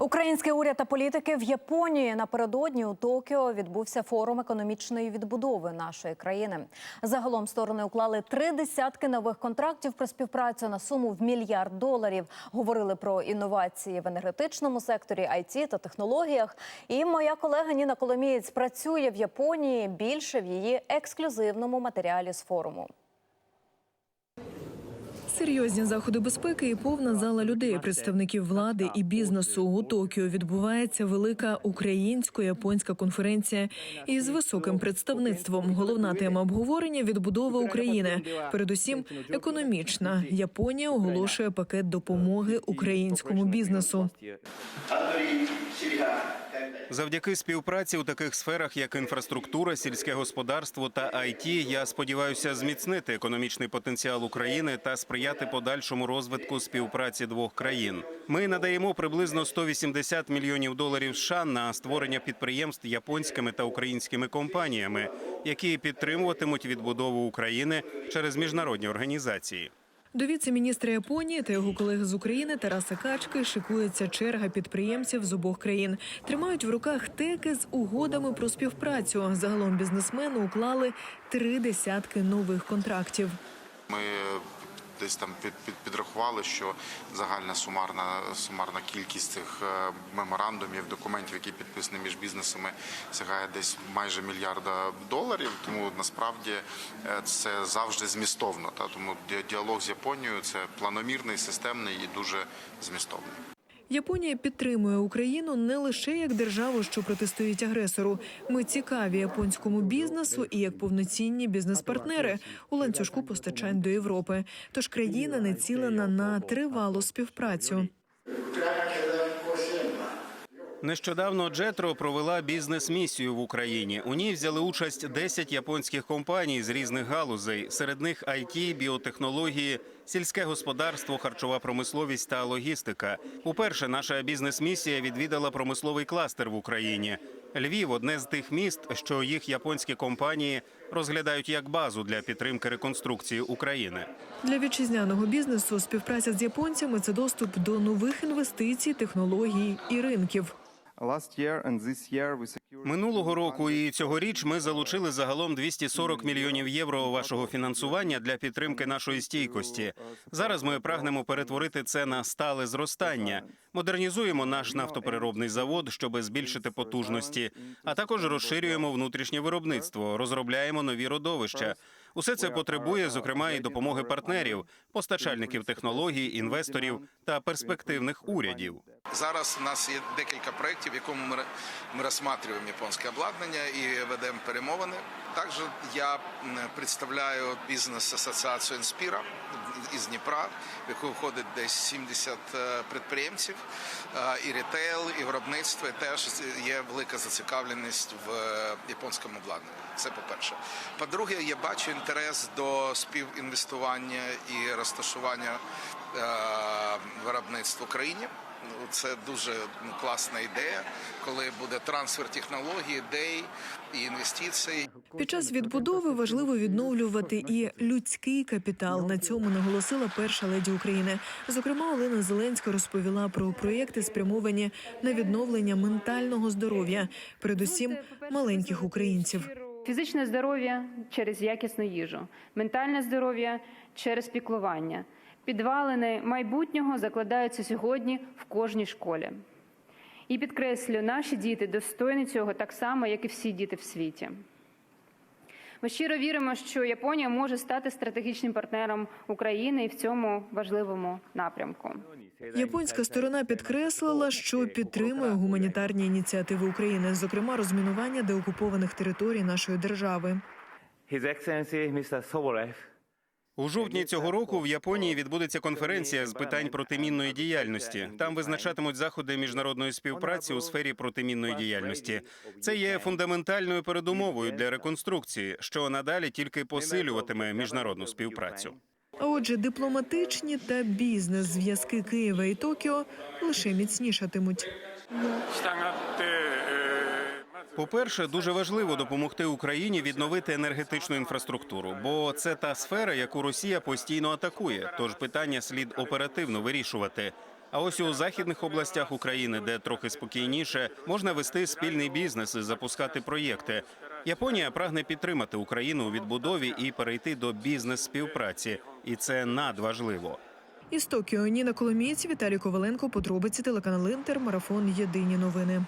Український уряд та політики в Японії напередодні у Токіо відбувся форум економічної відбудови нашої країни. Загалом сторони уклали три десятки нових контрактів про співпрацю на суму в мільярд доларів. Говорили про інновації в енергетичному секторі, IT та технологіях. І моя колега Ніна Коломієць працює в Японії більше в її ексклюзивному матеріалі з форуму. Серйозні заходи безпеки і повна зала людей, представників влади і бізнесу у Токіо відбувається велика українсько-японська конференція із високим представництвом. Головна тема обговорення відбудова України. Передусім, економічна. Японія оголошує пакет допомоги українському бізнесу. Завдяки співпраці у таких сферах, як інфраструктура, сільське господарство та IT, я сподіваюся зміцнити економічний потенціал України та сприяти подальшому розвитку співпраці двох країн. Ми надаємо приблизно 180 мільйонів доларів США на створення підприємств японськими та українськими компаніями, які підтримуватимуть відбудову України через міжнародні організації. До віце-міністра Японії та його колег з України Тараса Качки шикується черга підприємців з обох країн. Тримають в руках теки з угодами про співпрацю. Загалом бізнесмени уклали три десятки нових контрактів. Ми десь там під, під, підрахували, що загальна сумарна сумарна кількість цих е, меморандумів, документів, які підписані між бізнесами, сягає десь майже мільярда доларів. Тому насправді е, це завжди змістовно. Та тому діалог з Японією це планомірний, системний і дуже змістовний. Японія підтримує Україну не лише як державу, що протистоїть агресору. Ми цікаві японському бізнесу і як повноцінні бізнес-партнери у ланцюжку постачань до Європи. Тож країна націлена на тривалу співпрацю. Нещодавно Джетро провела бізнес-місію в Україні. У ній взяли участь 10 японських компаній з різних галузей. Серед них IT, біотехнології, сільське господарство, харчова промисловість та логістика. Уперше наша бізнес-місія відвідала промисловий кластер в Україні. Львів одне з тих міст, що їх японські компанії розглядають як базу для підтримки реконструкції України. Для вітчизняного бізнесу співпраця з японцями це доступ до нових інвестицій, технологій і ринків. Минулого року і цьогоріч ми залучили загалом 240 мільйонів євро вашого фінансування для підтримки нашої стійкості. Зараз ми прагнемо перетворити це на стале зростання. Модернізуємо наш нафтопереробний завод, щоб збільшити потужності, а також розширюємо внутрішнє виробництво, розробляємо нові родовища. Усе це потребує, зокрема, і допомоги партнерів, постачальників технологій, інвесторів та перспективних урядів. Зараз у нас є декілька проєктів, в якому ми, ми розсматриваємо японське обладнання і ведемо перемовини. Також я представляю бізнес-асоціацію «Інспіра» із Дніпра, в яку входить десь 70 е, підприємців, Е, і ретейл, і виробництво. І теж є велика зацікавленість в е, японському обладнанні. Це по-перше. По-друге, я бачу інтерес до співінвестування і розташування виробництв в Україні. Ну, Це дуже ну, класна ідея, коли буде трансфер технологій, ідей і інвестицій. Під час відбудови важливо відновлювати і людський капітал. На цьому наголосила перша леді України. Зокрема, Олена Зеленська розповіла про проєкти, спрямовані на відновлення ментального здоров'я, передусім маленьких українців. Фізичне здоров'я через якісну їжу, ментальне здоров'я через піклування. Підвалини майбутнього закладаються сьогодні в кожній школі. І підкреслю, наші діти достойні цього так само, як і всі діти в світі. Ми щиро віримо, що Японія може стати стратегічним партнером України і в цьому важливому напрямку. Японська сторона підкреслила, що підтримує гуманітарні ініціативи України, зокрема розмінування деокупованих територій нашої держави. His Excellency Mr. Sobolev У жовтні цього року в Японії відбудеться конференція з питань протимінної діяльності. Там визначатимуть заходи міжнародної співпраці у сфері протимінної діяльності. Це є фундаментальною передумовою для реконструкції, що надалі тільки посилюватиме міжнародну співпрацю. Отже, дипломатичні та бізнес зв'язки Києва і Токіо лише міцнішатимуть. По-перше, дуже важливо допомогти Україні відновити енергетичну інфраструктуру, бо це та сфера, яку Росія постійно атакує. Тож питання слід оперативно вирішувати. А ось у західних областях України, де трохи спокійніше, можна вести спільний бізнес і запускати проєкти. Японія прагне підтримати Україну у відбудові і перейти до бізнес-співпраці, і це надважливо. Із Токіо Ніна Коломієць, Віталій Коваленко, подробиці телеканал Інтер, марафон Єдині новини.